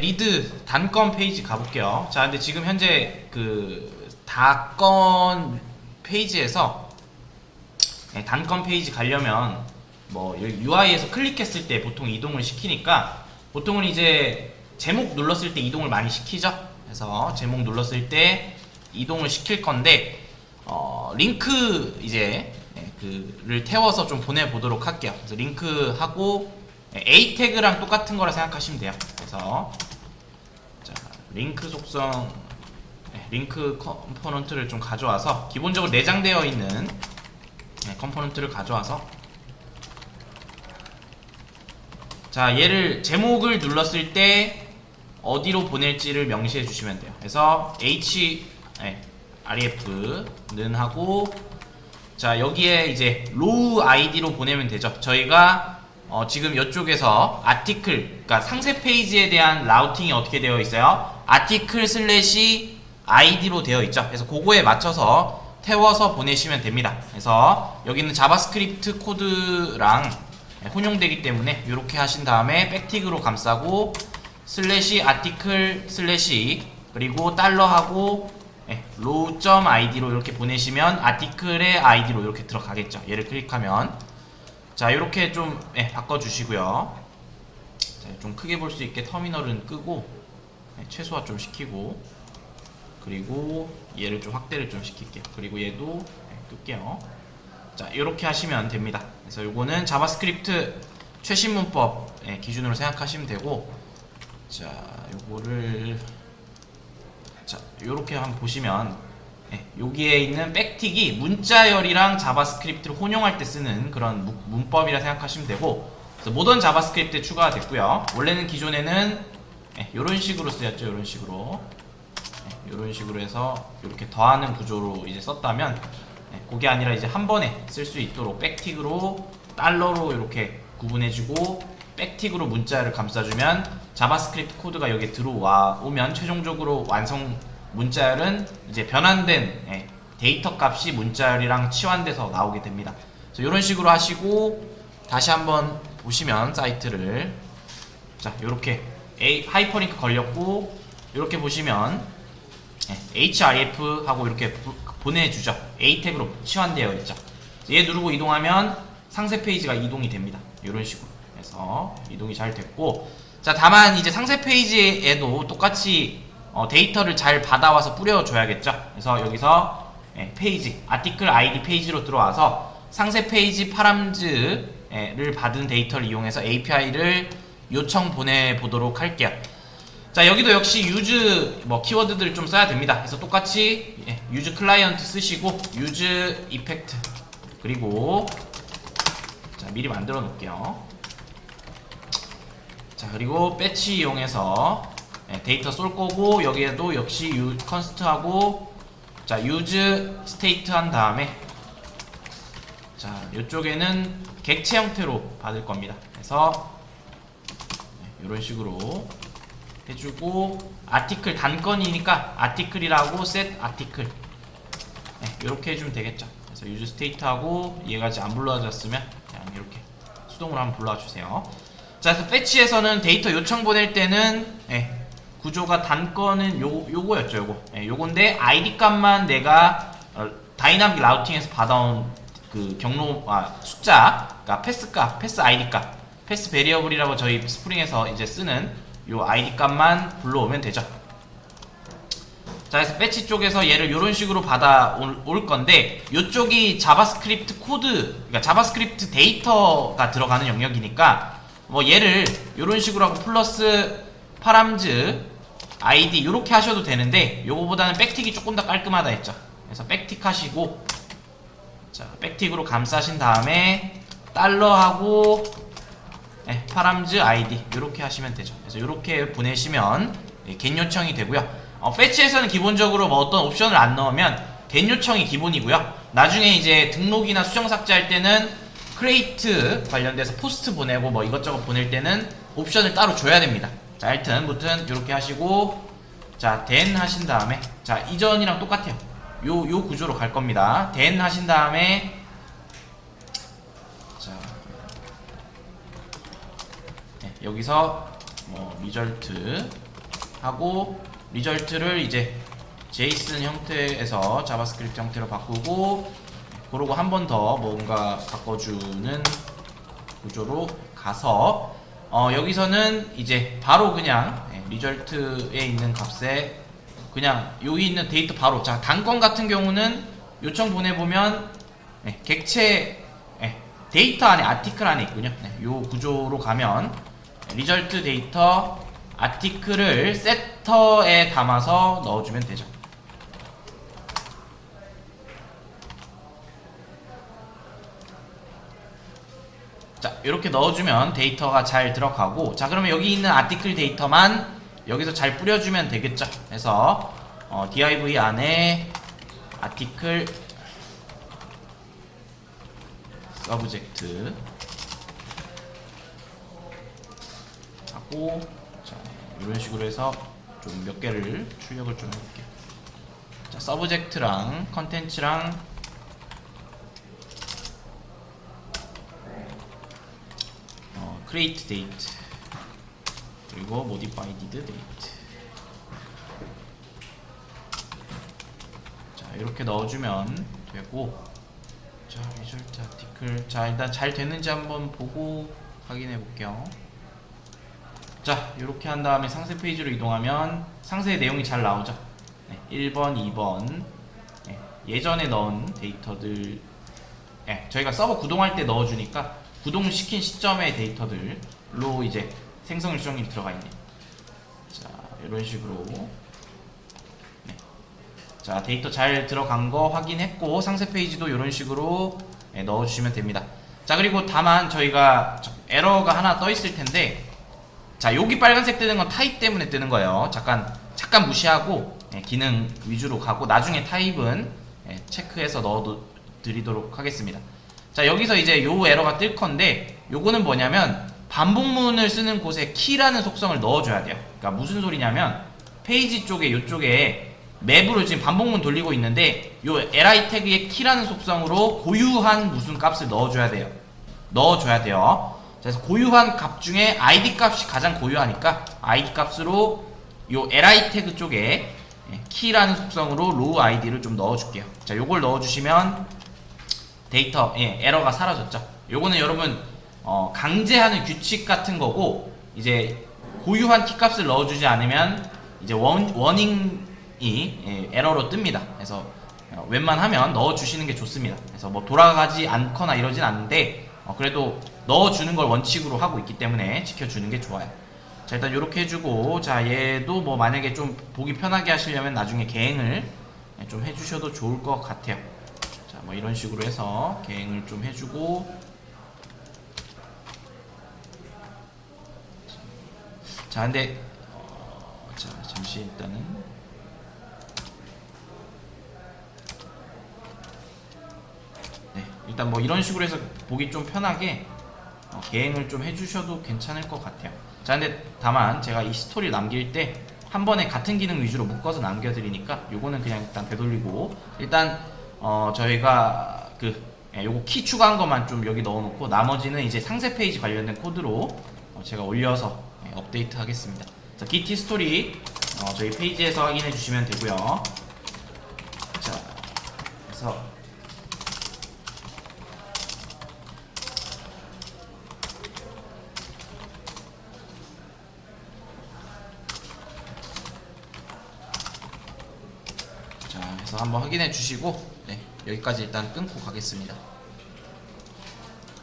리드 단건 페이지 가볼게요. 자, 근데 지금 현재 그 다건 페이지에서 네, 단건 페이지 가려면 뭐 UI에서 클릭했을 때 보통 이동을 시키니까 보통은 이제 제목 눌렀을 때 이동을 많이 시키죠. 그래서 제목 눌렀을 때 이동을 시킬 건데 어, 링크 이제 네, 그를 태워서 좀 보내보도록 할게요. 그래서 링크하고 네, A 태그랑 똑같은 거라 생각하시면 돼요. 그래서 자, 링크 속성 네, 링크 컴포넌트를 좀 가져와서 기본적으로 내장되어 있는 네, 컴포넌트를 가져와서 자 얘를 제목을 눌렀을 때 어디로 보낼지를 명시해 주시면 돼요. 그래서 h 네, ref는 하고 자 여기에 이제 로우 아이디로 보내면 되죠. 저희가 어, 지금 이쪽에서 아티클 그러니까 상세 페이지에 대한 라우팅이 어떻게 되어 있어요? 아티클 슬래시 아이디로 되어 있죠. 그래서 그거에 맞춰서 태워서 보내시면 됩니다. 그래서 여기는 자바스크립트 코드랑 혼용되기 때문에 이렇게 하신 다음에 백틱으로 감싸고 슬래시 아티클 슬래시 그리고 달러하고 예, 로우.id로 아이디로 이렇게 보내시면 아티클의 아이디로 이렇게 들어가겠죠. 얘를 클릭하면 자 이렇게 좀 예, 바꿔주시고요. 자, 좀 크게 볼 수 있게 터미널은 끄고 예, 최소화 좀 시키고 그리고 얘를 좀 확대를 좀 시킬게요. 그리고 얘도 예, 끌게요. 자 이렇게 하시면 됩니다. 그래서 요거는 자바스크립트 최신 문법 예, 기준으로 생각하시면 되고 자 요거를 자 요렇게 한번 보시면 예, 여기에 있는 백틱이 문자열이랑 자바스크립트를 혼용할 때 쓰는 그런 무- 문법이라 생각하시면 되고 그래서 모던 자바스크립트에 추가가 됐고요. 원래는 기존에는 예, 이런 식으로 쓰였죠. 이런 식으로 이런 식으로 해서 이렇게 더하는 구조로 이제 썼다면 예, 그게 아니라 이제 한 번에 쓸 수 있도록 백틱으로 달러로 이렇게 구분해주고 백틱으로 문자를 감싸주면 자바스크립트 코드가 여기에 들어와 오면 최종적으로 완성 문자열은 이제 변환된 예, 데이터 값이 문자열이랑 치환돼서 나오게 됩니다. 그래서 이런 식으로 하시고 다시 한번 보시면 사이트를 자 이렇게 하이퍼링크 걸렸고 이렇게 보시면 예, href 하고 이렇게 보- 보내주죠. A 태그로 치환되어 있죠. 얘 누르고 이동하면 상세 페이지가 이동이 됩니다. 이런 식으로 해서 이동이 잘 됐고 자 다만 이제 상세 페이지에도 똑같이 어, 데이터를 잘 받아와서 뿌려줘야겠죠. 그래서 여기서 예, 페이지 아티클 아이디 페이지로 들어와서 상세 페이지 파람즈를 받은 데이터를 이용해서 API를 요청 보내 보도록 할게요. 자 여기도 역시 유즈 뭐 키워드들 좀 써야 됩니다. 그래서 똑같이 예, 유즈 클라이언트 쓰시고 유즈 이펙트 그리고 자 미리 만들어 놓을게요. 자 그리고 배치 이용해서 예, 데이터 쏠 거고 여기에도 역시 유 컨스트 하고 자 유즈 스테이트 한 다음에 자 이쪽에는 객체 형태로 받을 겁니다. 그래서 이런 식으로 해주고 아티클 단건이니까 아티클이라고 set 아티클 네, 이렇게 해주면 되겠죠. 그래서 유즈 스테이트하고 얘가 이제 안 불러졌으면 그냥 이렇게 수동으로 한번 불러주세요. 자, 그래서 패치에서는 데이터 요청 보낼 때는 예, 구조가 단건은 요 요거였죠, 요거. 예, 요건데 아이디 값만 내가 어, 다이나믹 라우팅에서 받아온 그 경로 아, 숫자, 그러니까 패스 값, 패스 아이디 값, 패스 베리어블이라고 저희 스프링에서 이제 쓰는 요 아이디 값만 불러오면 되죠. 자, 그래서 배치 쪽에서 얘를 이런 식으로 받아 올, 올 건데 이쪽이 자바스크립트 코드, 그러니까 자바스크립트 데이터가 들어가는 영역이니까 뭐 얘를 이런 식으로 하고 플러스 파람즈 아이디 이렇게 하셔도 되는데 요거보다는 백틱이 조금 더 깔끔하다 했죠. 그래서 백틱 하시고 자, 백틱으로 감싸신 다음에 달러하고 네, 파람즈 아이디 이렇게 하시면 되죠. 그래서 이렇게 보내시면 예, 겟 요청이 되고요. 어, 패치에서는 기본적으로 뭐 어떤 옵션을 안 넣으면 겟 요청이 기본이고요. 나중에 이제 등록이나 수정 삭제할 때는 크레이트 관련돼서 포스트 보내고 뭐 이것저것 보낼 때는 옵션을 따로 줘야 됩니다. 자, 하여튼 무튼 이렇게 하시고 자, 된 하신 다음에 자, 이전이랑 똑같아요. 요 요 구조로 갈 겁니다. 된 하신 다음에 여기서 뭐 리절트 하고 리절트를 이제 제이슨 형태에서 자바스크립트 형태로 바꾸고 그러고 한 번 더 뭔가 바꿔주는 구조로 가서 어, 여기서는 이제 바로 그냥 예, 리절트에 있는 값에 그냥 여기 있는 데이터 바로 자 단건 같은 경우는 요청 보내보면 예, 객체 예, 데이터 안에 아티클 안에 있군요. 네, 요 구조로 가면 리절트 데이터 아티클을 세터에 담아서 넣어주면 되죠. 자 이렇게 넣어주면 데이터가 잘 들어가고 자 그러면 여기 있는 아티클 데이터만 여기서 잘 뿌려주면 되겠죠? 그래서 어, div 안에 아티클 서브젝트 하고 자 이런 식으로 해서 좀 몇 개를 출력을 좀 해볼게요. 자 서브젝트랑 컨텐츠랑 어, create date 그리고 modify did date. 자 이렇게 넣어주면 되고 자 리절트 아티클 자 일단 잘 되는지 한번 보고 확인해 볼게요 자 이렇게 한 다음에 상세 페이지로 이동하면 상세의 내용이 잘 나오죠 네, 1번 2번 네, 예전에 넣은 데이터들 네, 저희가 서버 구동할 때 넣어주니까 구동시킨 시점의 데이터들로 이제 생성 일정이 들어가 있네요. 자, 이런 식으로. 네. 자, 데이터 잘 들어간 거 확인했고, 상세 페이지도 이런 식으로 네, 넣어주시면 됩니다. 자, 그리고 다만 저희가 저- 에러가 하나 떠 있을 텐데, 자, 여기 빨간색 뜨는 건 타입 때문에 뜨는 거예요. 잠깐, 잠깐 무시하고, 네, 기능 위주로 가고, 나중에 타입은 네, 체크해서 넣어 드리도록 하겠습니다. 자 여기서 이제 요 에러가 뜰 건데 요거는 뭐냐면 반복문을 쓰는 곳에 키라는 속성을 넣어줘야 돼요 그러니까 무슨 소리냐면 페이지 쪽에 요쪽에 맵으로 지금 반복문 돌리고 있는데 요 li 태그의 키라는 속성으로 고유한 무슨 값을 넣어줘야 돼요 넣어줘야 돼요 그래서 고유한 값 중에 id 값이 가장 고유하니까 id 값으로 요 li 태그 쪽에 예, 키라는 속성으로 로우 아이디를 좀 넣어줄게요 자 요걸 넣어주시면 데이터 예, 에러가 사라졌죠. 요거는 여러분 어, 강제하는 규칙 같은 거고 이제 고유한 키 값을 넣어주지 않으면 이제 원, 워닝이 예, 에러로 뜹니다. 그래서 어, 웬만하면 넣어주시는 게 좋습니다. 그래서 뭐 돌아가지 않거나 이러진 않는데 어, 그래도 넣어주는 걸 원칙으로 하고 있기 때문에 지켜주는 게 좋아요. 자 일단 이렇게 해주고 자 얘도 뭐 만약에 좀 보기 편하게 하시려면 나중에 계행을 예, 좀 해주셔도 좋을 것 같아요. 자, 뭐 이런 식으로 해서 계행을 좀 해주고 자, 근데 어, 자, 잠시 일단은 네, 일단 뭐 이런 식으로 해서 보기 좀 편하게 어, 계행을 좀 해주셔도 괜찮을 것 같아요. 자, 근데 다만 제가 이 스토리 남길 때 한 번에 같은 기능 위주로 묶어서 남겨드리니까 요거는 그냥 일단 되돌리고 일단 어 저희가 그 예, 요거 키 추가한 것만 좀 여기 넣어놓고 나머지는 이제 상세 페이지 관련된 코드로 어, 제가 올려서 예, 업데이트 하겠습니다. 자, GT 스토리 어, 저희 페이지에서 확인해 주시면 되고요. 자, 그래서 한번 확인해 주시고 네, 여기까지 일단 끊고 가겠습니다.